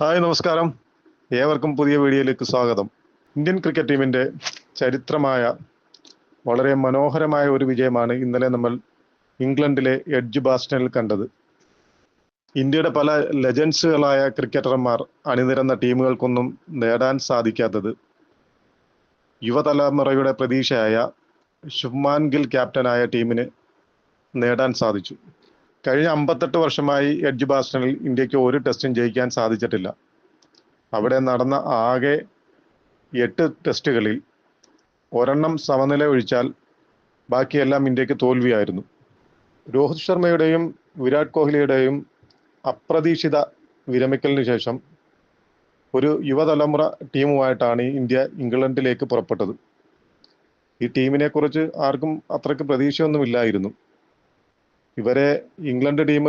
Hi നമസ്കാരം. ഏവർക്കും പുതിയ വീഡിയോയിലേക്ക് സ്വാഗതം. ഇന്ത്യൻ ക്രിക്കറ്റ് ടീമിന്റെ ചരിത്രമായ വളരെ മനോഹരമായ ഒരു വിജയമാണ് ഇന്നലെ നമ്മൾ ഇംഗ്ലണ്ടിലെ എഡ്ജ് ബാസ്റ്റണിൽ കണ്ടത്. ഇന്ത്യയുടെ പല ലെജൻസുകളായ ക്രിക്കറ്റർമാർ അണിനിരന്ന ടീമുകൾക്കൊന്നും നേടാൻ സാധിക്കാത്തത് യുവതലമുറയുടെ പ്രതീക്ഷയായ ശുഭ്മാൻ ഗിൽ ക്യാപ്റ്റനായ ടീമിന് നേടാൻ സാധിച്ചു. കഴിഞ്ഞ അമ്പത്തെട്ട് വർഷമായി എഡ്ജ് ബാസ്റ്റണിൽ ഇന്ത്യയ്ക്ക് ഒരു ടെസ്റ്റും ജയിക്കാൻ സാധിച്ചിട്ടില്ല. അവിടെ നടന്ന ആകെ എട്ട് ടെസ്റ്റുകളിൽ ഒരെണ്ണം സമനില ഒഴിച്ചാൽ ബാക്കിയെല്ലാം ഇന്ത്യയ്ക്ക് തോൽവിയായിരുന്നു. രോഹിത് ശർമ്മയുടെയും വിരാട് കോഹ്ലിയുടെയും അപ്രതീക്ഷിത വിരമിക്കലിന് ശേഷം ഒരു യുവതലമുറ ടീമുമായിട്ടാണ് ഇന്ത്യ ഇംഗ്ലണ്ടിലേക്ക് പുറപ്പെട്ടത്. ഈ ടീമിനെ കുറിച്ച് ആർക്കും അത്രയ്ക്ക് പ്രതീക്ഷയൊന്നുമില്ലായിരുന്നു. ഇവരെ ഇംഗ്ലണ്ട് ടീം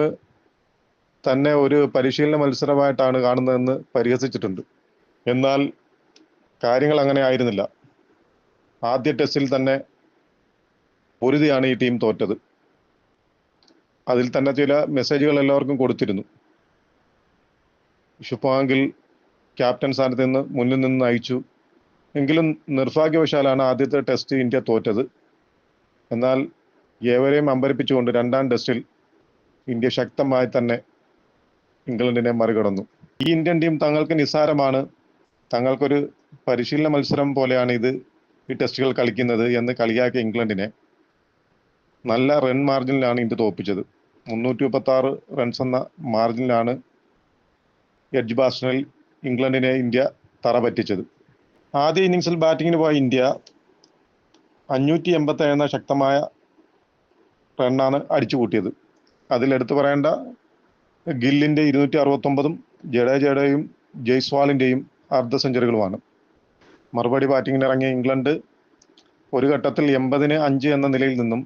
തന്നെ ഒരു പരിശീലന മത്സരമായിട്ടാണ് കാണുന്നതെന്ന് പരിഹസിച്ചിട്ടുണ്ട്. എന്നാൽ കാര്യങ്ങൾ അങ്ങനെ ആയിരുന്നില്ല. ആദ്യ ടെസ്റ്റിൽ തന്നെ പൊരുതിയാണ് ഈ ടീം തോറ്റത്. അതിൽ തന്നെ ചില മെസ്സേജുകൾ എല്ലാവർക്കും കൊടുത്തിരുന്നു. ശുഭാങ്കിൽ ക്യാപ്റ്റൻ സ്ഥാനത്ത് നിന്ന് മുന്നിൽ നിന്ന് നയിച്ചു. എങ്കിലും നിർഭാഗ്യവശാലാണ് ആദ്യത്തെ ടെസ്റ്റ് ഇന്ത്യ തോറ്റത്. എന്നാൽ ഏവരെയും അമ്പരിപ്പിച്ചുകൊണ്ട് രണ്ടാം ടെസ്റ്റിൽ ഇന്ത്യ ശക്തമായി തന്നെ ഇംഗ്ലണ്ടിനെ മറികടന്നു. ഈ ഇന്ത്യൻ ടീം തങ്ങൾക്ക് നിസ്സാരമാണ്. തങ്ങൾക്കൊരു പരിശീലന മത്സരം പോലെയാണ് ഇത് ഈ ടെസ്റ്റുകൾ കളിക്കുന്നത് എന്ന് കളിയാക്കിയ ഇംഗ്ലണ്ടിനെ നല്ല റൺ മാർജിനിലാണ് ഇന്ത്യ തോൽപ്പിച്ചത് മുന്നൂറ്റി മുപ്പത്തി ആറ് റൺസ് എന്ന മാർജിനിലാണ് എഡ്ജ് ബാസ്റ്റണിൽ ഇംഗ്ലണ്ടിനെ ഇന്ത്യ തറ പറ്റിച്ചത്. ആദ്യ ഇന്നിങ്സിൽ ബാറ്റിങ്ങിന് പോയ ഇന്ത്യ അഞ്ഞൂറ്റി എൺപത്തി എന്ന ശക്തമായ റണ്ണാണ് അടിച്ചു കൂട്ടിയത്. അതിലെടുത്തു പറയേണ്ട ഗില്ലിന്റെ ഇരുന്നൂറ്റി അറുപത്തൊമ്പതും ജഡേജയുടെയും ജയ്സ്വാളിന്റെയും അർദ്ധ സെഞ്ചുറികളുമാണ് മറുപടി ബാറ്റിങ്ങിന് ഇറങ്ങിയ ഇംഗ്ലണ്ട് ഒരു ഘട്ടത്തിൽ എൺപതിന് അഞ്ച് എന്ന നിലയിൽ നിന്നും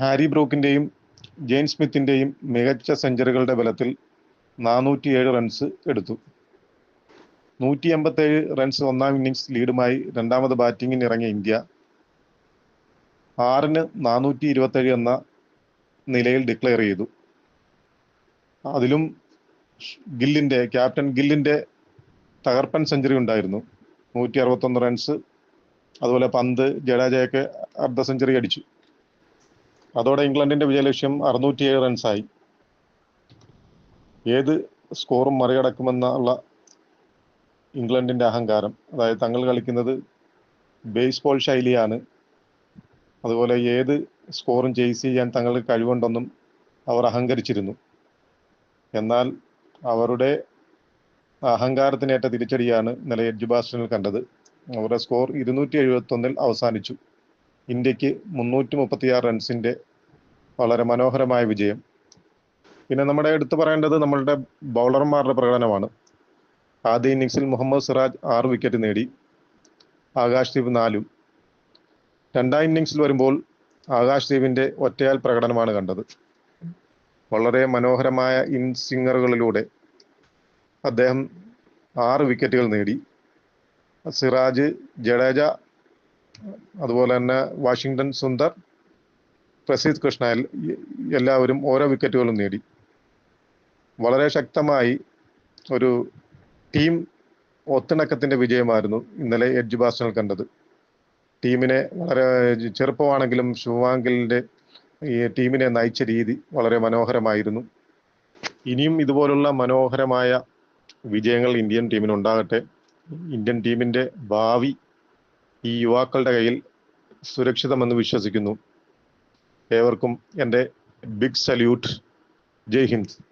ഹാരി ബ്രൂക്കിന്റെയും ജെയിൻ സ്മിത്തിന്റെയും മികച്ച സെഞ്ചുറികളുടെ ബലത്തിൽ നാനൂറ്റിയേഴ് റൺസ് എടുത്തു. നൂറ്റി എൺപത്തേഴ് റൺസ് ഒന്നാം ഇന്നിങ്സ് ലീഡുമായി രണ്ടാമത് ബാറ്റിങ്ങിന് ഇറങ്ങിയ ഇന്ത്യ ആറിന് നാനൂറ്റി ഇരുപത്തേഴ് എന്ന നിലയിൽ ഡിക്ലെയർ ചെയ്തു. അതിലും ഗില്ലിന്റെ ക്യാപ്റ്റൻ ഗില്ലിന്റെ തകർപ്പൻ സെഞ്ചുറി ഉണ്ടായിരുന്നു. നൂറ്റി അറുപത്തൊന്ന് റൺസ് അതുപോലെ പന്ത് ജഡേജയൊക്കെ അർദ്ധ സെഞ്ചുറി അടിച്ചു. അതോടെ ഇംഗ്ലണ്ടിന്റെ വിജയലക്ഷ്യം അറുന്നൂറ്റിയേഴ് റൺസായി ഏത് സ്കോറും മറികടക്കുമെന്നുള്ള ഇംഗ്ലണ്ടിന്റെ അഹങ്കാരം. അതായത് തങ്ങൾ കളിക്കുന്നത് ബേസ്ബോൾ ശൈലിയാണ്. അതുപോലെ ഏത് സ്കോറും ചേസ് ചെയ്യാൻ തങ്ങൾക്ക് കഴിവുണ്ടെന്നും അവർ അഹങ്കരിച്ചിരുന്നു. എന്നാൽ അവരുടെ അഹങ്കാരത്തിനേറ്റ തിരിച്ചടിയാണ് ഇന്നലെ എഡ്ജുബാസ്റ്റനിൽ കണ്ടത്. അവരുടെ സ്കോർ ഇരുന്നൂറ്റി എഴുപത്തി ഒന്നിൽ അവസാനിച്ചു. ഇന്ത്യയ്ക്ക് മുന്നൂറ്റി മുപ്പത്തിയാറ് റൺസിന്റെ വളരെ മനോഹരമായ വിജയം. പിന്നെ നമ്മുടെ എടുത്തു പറയേണ്ടത് നമ്മളുടെ ബൗളർമാരുടെ പ്രകടനമാണ്. ആദ്യ ഇന്നിങ്സിൽ മുഹമ്മദ് സിറാജ് ആറ് വിക്കറ്റ് നേടി. ആകാശ് ദീപ് നാലും. രണ്ടാം ഇന്നിങ്സിൽ വരുമ്പോൾ ആകാശ് ദീപിന്റെ ഒറ്റയാൽ പ്രകടനമാണ് കണ്ടത്. വളരെ മനോഹരമായ ഇൻ സിംഗറുകളിലൂടെ അദ്ദേഹം ആറ് വിക്കറ്റുകൾ നേടി. സിറാജ് ജഡേജ അതുപോലെ തന്നെ വാഷിങ്ടൺ സുന്ദർ പ്രസീദ് കൃഷ്ണ എല്ലാവരും ഓരോ വിക്കറ്റുകളും നേടി. വളരെ ശക്തമായി ഒരു ടീം ഒത്തിണക്കത്തിന്റെ വിജയമായിരുന്നു ഇന്നലെ എഡ്ജ് ബാസ്റ്റണിൽ കണ്ടത്. ടീമിനെ വളരെ ചെറുപ്പമാണെങ്കിലും ശുഭാങ്കിലിന്റെ ഈ ടീമിനെ നയിച്ച രീതി വളരെ മനോഹരമായിരുന്നു. ഇനിയും ഇതുപോലുള്ള മനോഹരമായ വിജയങ്ങൾ ഇന്ത്യൻ ടീമിന് ഉണ്ടാകട്ടെ ഇന്ത്യൻ ടീമിന്റെ ഭാവി ഈ യുവാക്കളുടെ കയ്യിൽ സുരക്ഷിതമെന്ന് വിശ്വസിക്കുന്നു. ഏവർക്കും എന്റെ ബിഗ് സല്യൂട്ട്. ജയ് ഹിന്ദ്.